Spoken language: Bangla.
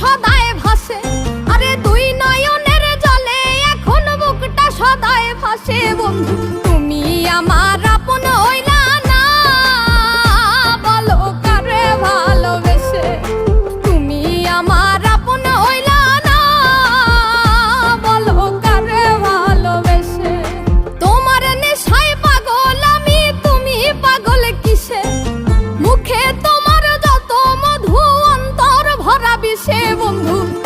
সদায় ভাসে। আরে দুই নয়নের জলে এখন বুকটা সদায় ভাসে বন্ধু। সে বন্ধু